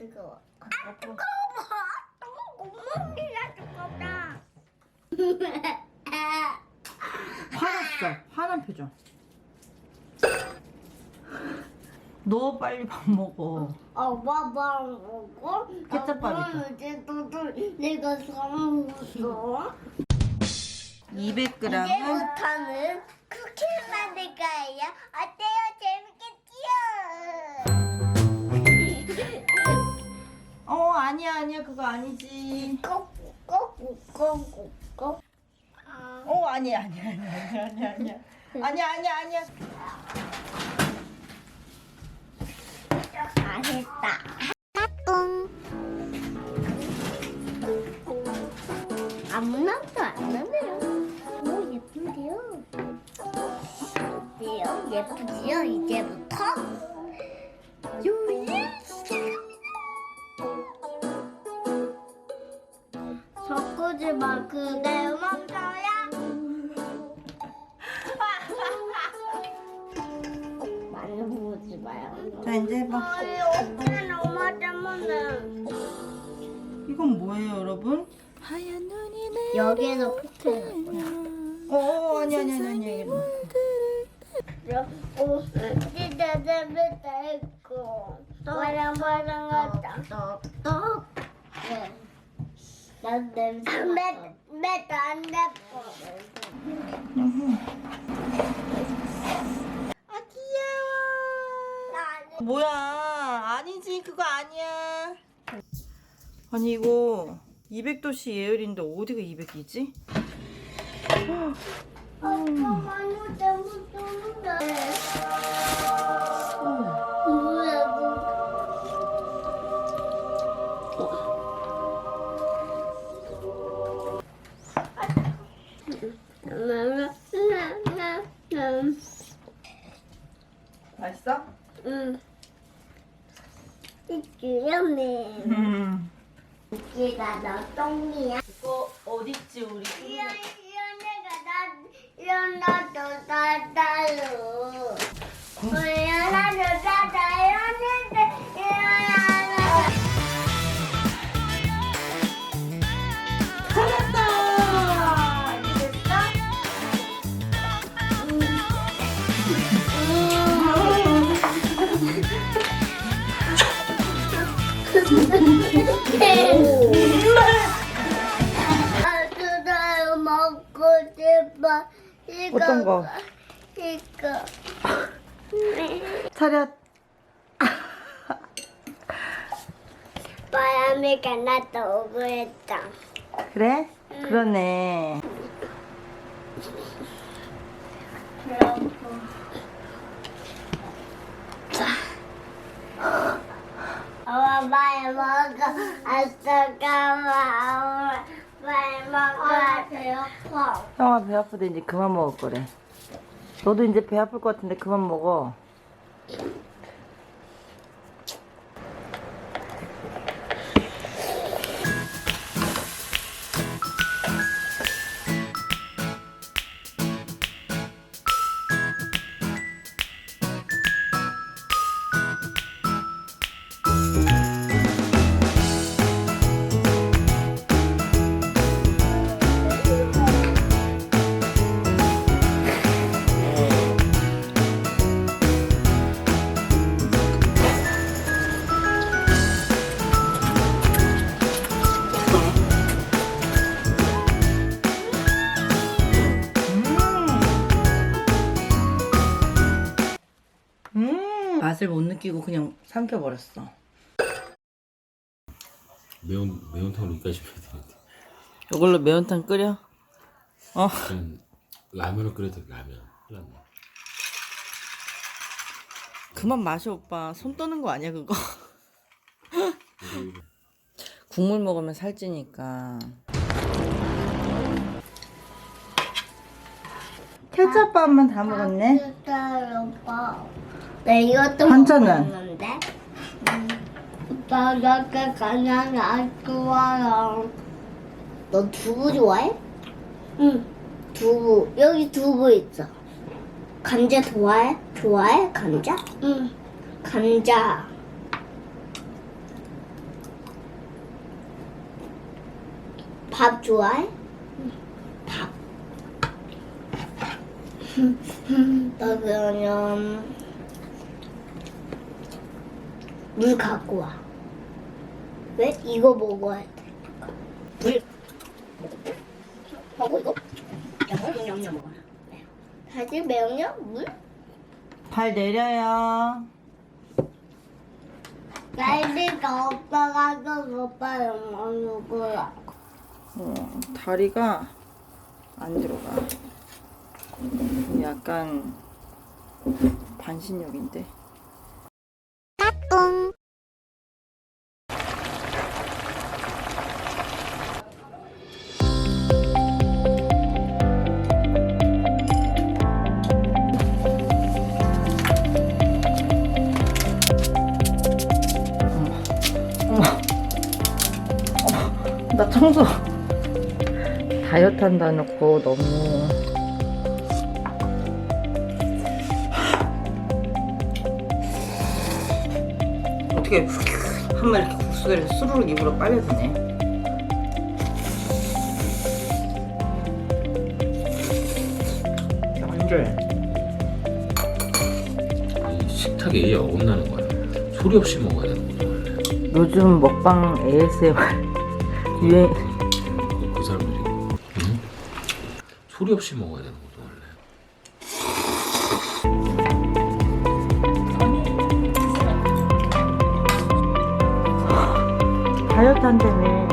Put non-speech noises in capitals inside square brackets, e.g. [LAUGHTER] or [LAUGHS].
뜨거워. 아, 뜨거워. 구멍이가 뜨겁다. 화났어. 화난 표정. 너 빨리 밥 먹어. 엄마 밥 먹고. 케첩밥이죠. 엄마 이제 너도 내가 사 먹었어. 200g은 이제부터는 쿠키를 만들 거예요. 어때요? 재 아니야 그거 아니지. 꼭꼭꼭꼭꼭. 어 아니야 아니야 아니야 아니야 아니야 아니야 아니야 아니야 아니야. 안 했다. 아무나도 안 나네요. 오 예쁜데요. 어때요? 예쁘지요? 이제부터 그대로 멈춰야. 많이 보지 마요. 자 이제 해봐. 아니 오빠는 엄마 때문에 이건 뭐예요 여러분? 여기에서 포트를 넣을 거야. 어 아니야 아니야 아니야 아니야. 오, 진짜 재밌다 했고 바랑바랑 같다. 떡떡. 네. 난 냄새. 매 매도 안 예뻐. 아 귀여워. 나 뭐야 아니지 그거 아니야. 아니 이거 200도씨 예열인데 어디가 200이지? 엄마는 잘못 줬는 맛있어? 응. 이규영이 음. 이기가 너 똥이야. 이거 어딨지 우리? 이런 이런 애가 나 이런 나도 나다요. 싶어. 이거 어떤 거? 이거. [LAUGHS] 차렷. 바람이가 나도 오고 했다. 그래? 그러네. [LAUGHS] 엄마 빨리 먹어. 아싸까마. 먹어. 배고파. 형아 배 아프대 이제 그만 먹을 거래. 너도 이제 배 아플 것 같은데 그만 먹어. 맛을 못 느끼고 그냥 삼켜버렸어. 매운 매운탕을 여기까지 셔야 되는데 이걸로 매운탕 끓여? 어. 그냥 라면을 끓여도 돼, 라면 큰일 났네. 그만 마셔 오빠. 손 떠는 거 아니야 그거? 국물 먹으면 살찌니까. 케첩밥만 다 먹었네. 진짜 오빠. 네, 이것도 한자는? 먹었는데. 음, 오빠 이렇게 가면 안 좋아요. 너 두부 좋아해? 응. 두부. 여기 두부 있어. 감자 좋아해? 좋아해? 감자? 응. 감자. 밥 좋아해? 밥. [LAUGHS] 나 그냥. 물 갖고 와. 왜? 이거 먹어야 돼. 물. 먹어 이거. 양념 먹어라. 다시 매운요? 물? 발 내려요. 날리가 없어가지고 오빠를 먹는 거야. 어, 다리가 안 들어가. 약간 반신욕인데. 청소 다이어트 한다 놓고 너무 어떻게 한 마리 이렇게 국수를 수르륵 입으로 빨려드네 식탁에 얘 어긋나는 거야. 소리 없이 먹어야 되는 거야. 요즘 먹방 ASMR 유행 그, 그 사람들이. 응? 소리 없이 먹어야 되는 거죠 원래. 다이어트 한다며